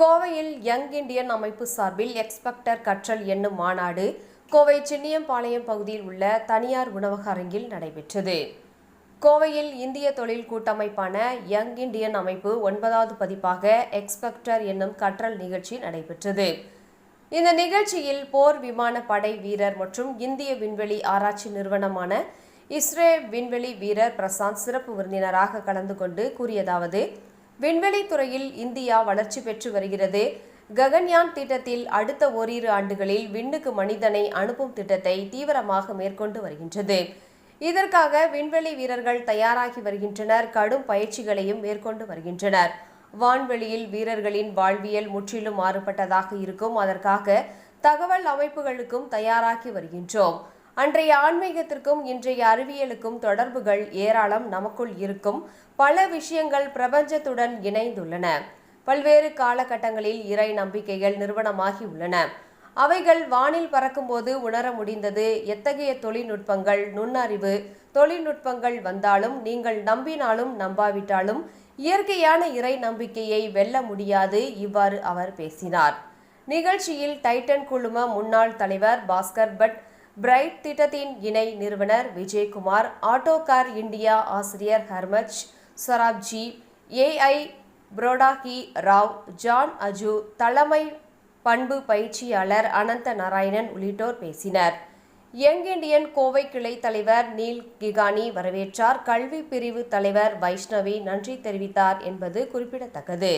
கோவையில் young Indian அமைப்பு சார்பில் எக்ஸ்பெக்டர் கற்றல் என்னும் மாநாடு கோவை சின்னியம்பாளையம் பகுதியில் உள்ள தனியார் உணவக அரங்கில் நடைபெற்றது. கோவையில் இந்திய தொழில் கூட்டமைப்பான யங் இந்தியன் அமைப்பு ஒன்பதாவது பதிப்பாக எக்ஸ்பெக்டர் என்னும் கற்றல் நிகழ்ச்சி நடைபெற்றது. இந்த நிகழ்ச்சியில் போர் விமான படை வீரர் மற்றும் இந்திய விண்வெளி ஆராய்ச்சி நிறுவனமான இஸ்ரே விண்வெளி வீரர் பிரசாந்த் சிறப்பு விருந்தினராக கலந்து கொண்டு கூறியதாவது விண்வெளி துறையில் இந்தியா வளர்ச்சி பெற்று வருகிறது. ககன்யான் திட்டத்தில் அடுத்த ஓரிரு ஆண்டுகளில் விண்ணுக்கு மனிதனை அனுப்பும் திட்டத்தை தீவிரமாக மேற்கொண்டு வருகின்றது. இதற்காக விண்வெளி வீரர்கள் தயாராகி வருகின்றனர். கடும் பயிற்சிகளையும் மேற்கொண்டு வருகின்றனர். வான்வெளியில் வீரர்களின் வாழ்வியல் முற்றிலும் மாறுபட்டதாக இருக்கும். அதற்காக தகவல் அமைப்புகளுக்கும் தயாராகி வருகின்றோம். அன்றைய ஆன்மீகத்திற்கும் இன்றைய அறிவியலுக்கும் தொடர்புகள் ஏராளம் நமக்குள் இருக்கும். பல விஷயங்கள் பிரபஞ்சத்துடன் இணைந்துள்ளன. பல்வேறு காலகட்டங்களில் இறை நம்பிக்கைகள் நிறுவனமாகி உள்ளன. அவைகள் வானில் பறக்கும்போது உணர முடிந்தது எத்தகைய தொழில்நுட்பங்கள் நுண்ணறிவு தொழில்நுட்பங்கள் வந்தாலும் நீங்கள் நம்பினாலும் நம்பாவிட்டாலும் இயற்கையான இறை நம்பிக்கையை வெல்ல முடியாது இவ்வாறு அவர் பேசினார். நிகழ்ச்சியில் டைட்டன் குழும முன்னாள் தலைவர் பாஸ்கர் பட் பிரைட் திட்டத்தின் இணை நிறுவனர் விஜயகுமார் ஆட்டோகார் இந்தியா ஆசிரியர் ஹர்மஜ் சராப்ஜி ஏஐ புரோடாகி ராவ் ஜான் அஜு தலைமை பண்பு பயிற்சியாளர் அனந்த நாராயணன் உள்ளிட்டோர் பேசினர். யங் இண்டியன் கோவை கிளை தலைவர் நீல் கிகானி வரவேற்றார். கல்வி பிரிவு தலைவர் வைஷ்ணவி நன்றி தெரிவித்தார் என்பது குறிப்பிடத்தக்கது.